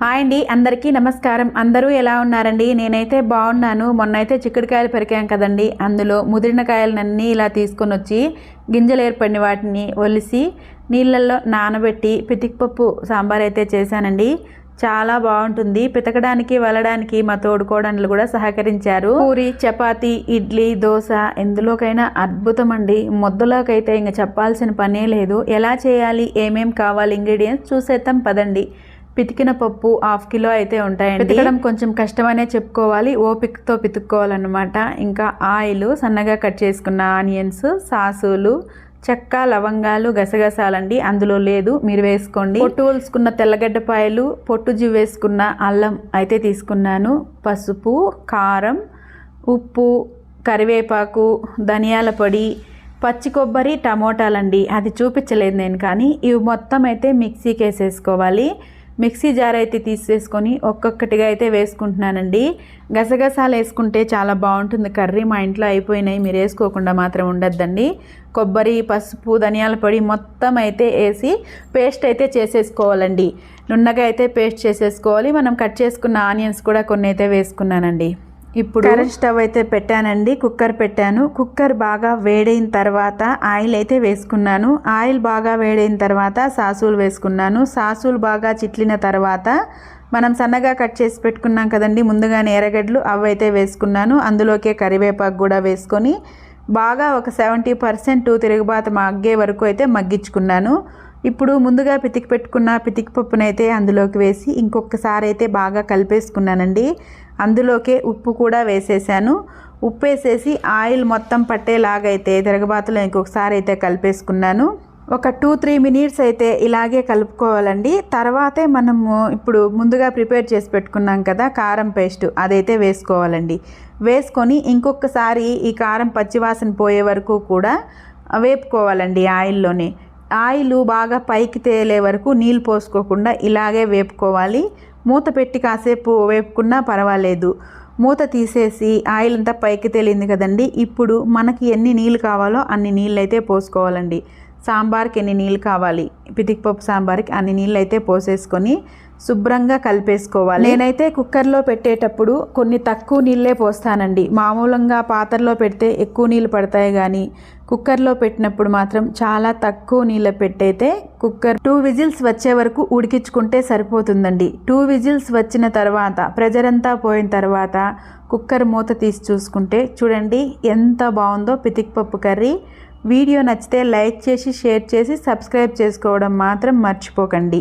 Hi అండి అందరికీ నమస్కారం. అందరూ ఎలా ఉన్నారండి? నేనైతే బాగున్నాను. మొన్న అయితే చిక్కుడుకాయలు పెరికాం కదండి. అందులో ముదిరిన కాయలన్నీ ఇలా తీసుకొని వచ్చి గింజలు ఏర్పడిన వాటిని ఒలిసి నీళ్ళల్లో నానబెట్టి పితికిపప్పు సాంబార్ అయితే చేశానండి. చాలా బాగుంటుంది. పితకడానికి వలడానికి మా తోడుకోడన్లు కూడా సహకరించారు. పూరి చపాతి ఇడ్లీ దోశ ఎందులోకైనా అద్భుతం అండి ముద్దలోకైతే ఇంక చెప్పాల్సిన పనే లేదు. ఎలా చేయాలి? ఏమేం కావాలి? ఇంగ్రీడియంట్స్ చూసేద్దాం పదండి. పితికిన పప్పు హాఫ్ కిలో అయితే ఉంటాయండి. పితకడం కొంచెం కష్టమనే చెప్పుకోవాలి. ఓపికతో పితుక్కోవాలన్నమాట. ఇంకా ఆయిల్ సన్నగా కట్ చేసుకున్న ఆనియన్స్ సాసులు చెక్క లవంగాలు గసగసాలండి. అందులో లేదు మీరు వేసుకోండి. పొట్టు ఒలుసుకున్న తెల్లగడ్డపాయలు పొట్టు జివ్వు వేసుకున్న అల్లం అయితే తీసుకున్నాను. పసుపు కారం ఉప్పు కరివేపాకు ధనియాల పొడి పచ్చి కొబ్బరి టమోటాలండి. అది చూపించలేదు నేను కానీ. ఇవి మొత్తం అయితే మిక్సీకి వేసేసుకోవాలి. మిక్సీ జార్ అయితే తీసేసుకొని ఒక్కొక్కటిగా అయితే వేసుకుంటున్నానండి. గసగసాలు వేసుకుంటే చాలా బాగుంటుంది. కర్రీ మా ఇంట్లో అయిపోయినాయి. మీరు వేసుకోకుండా మాత్రం ఉండద్దండి. కొబ్బరి పసుపు ధనియాల పొడి మొత్తం అయితే వేసి పేస్ట్ అయితే చేసేసుకోవాలండి. నున్నగా అయితే పేస్ట్ చేసేసుకోవాలి. మనం కట్ చేసుకున్న ఆనియన్స్ కూడా కొన్ని అయితే వేసుకున్నానండి. ఇప్పుడు కరెంట్ స్టవ్ అయితే పెట్టానండి కుక్కర్ పెట్టాను. కుక్కర్ బాగా వేడైన తర్వాత ఆయిల్ అయితే వేసుకున్నాను. ఆయిల్ బాగా వేడైన తర్వాత సాసులు వేసుకున్నాను. సాసులు బాగా చిట్లిన తర్వాత మనం సన్నగా కట్ చేసి పెట్టుకున్నాం కదండి ముందుగానే ఎర్రగడ్డలు అవైతే వేసుకున్నాను. అందులోకే కరివేపాకు కూడా వేసుకొని బాగా ఒక సెవెంటీ పర్సెంట్ తిరుగుబాత మగ్గే వరకు అయితే మగ్గించుకున్నాను. ఇప్పుడు ముందుగా పితికి పెట్టుకున్న పితికి పప్పునైతే అందులోకి వేసి ఇంకొకసారి అయితే బాగా కలిపేసుకున్నానండి. అందులోకే ఉప్పు కూడా వేసేసాను. ఉప్పు వేసేసి ఆయిల్ మొత్తం పట్టేలాగైతే తిరగబాతులో ఇంకొకసారి అయితే కలిపేసుకున్నాను. ఒక టూ త్రీ మినిట్స్ అయితే ఇలాగే కలుపుకోవాలండి. తర్వాతే మనము ఇప్పుడు ముందుగా ప్రిపేర్ చేసి పెట్టుకున్నాం కదా కారం పేస్ట్. అదైతే వేసుకోవాలండి. వేసుకొని ఇంకొకసారి ఈ కారం పచ్చివాసన పోయే వరకు కూడా వేపుకోవాలండి ఆయిల్లోనే. ఆయిల్ బాగా పైకి తేలే వరకు నీళ్ళు పోసుకోకుండా ఇలాగే వేపుకోవాలి. మూత పెట్టి కాసేపు వేపుకున్నా పర్వాలేదు. మూత తీసేసి ఆయిల్ అంతా పైకి తేలింది కదండి. ఇప్పుడు మనకి ఎన్ని నీళ్ళు కావాలో అన్ని నీళ్ళు అయితే పోసుకోవాలండి. సాంబార్కి ఎన్ని నీళ్ళు కావాలి? పితికిపప్పు సాంబార్కి అన్ని నీళ్ళు అయితే పోసేసుకొని శుభ్రంగా కలిపేసుకోవాలి. నేనైతే కుక్కర్లో పెట్టేటప్పుడు కొన్ని తక్కువ నీళ్ళే పోస్తానండి. మామూలుగా పాత్రలో పెడితే ఎక్కువ నీళ్ళు పడతాయి కానీ కుక్కర్లో పెట్టినప్పుడు మాత్రం చాలా తక్కువ నీళ్ళ పెట్టయితే కుక్కర్ టూ విజిల్స్ వచ్చే వరకు ఉడికించుకుంటే సరిపోతుందండి. టూ విజిల్స్ వచ్చిన తర్వాత ప్రెజర్ అంతా పోయిన తర్వాత కుక్కర్ మూత తీసి చూసుకుంటే చూడండి ఎంత బాగుందో పితికిపప్పు కర్రీ. వీడియో నచ్చితే లైక్ చేసి షేర్ చేసి సబ్స్క్రైబ్ చేసుకోవడం మాత్రం మర్చిపోకండి.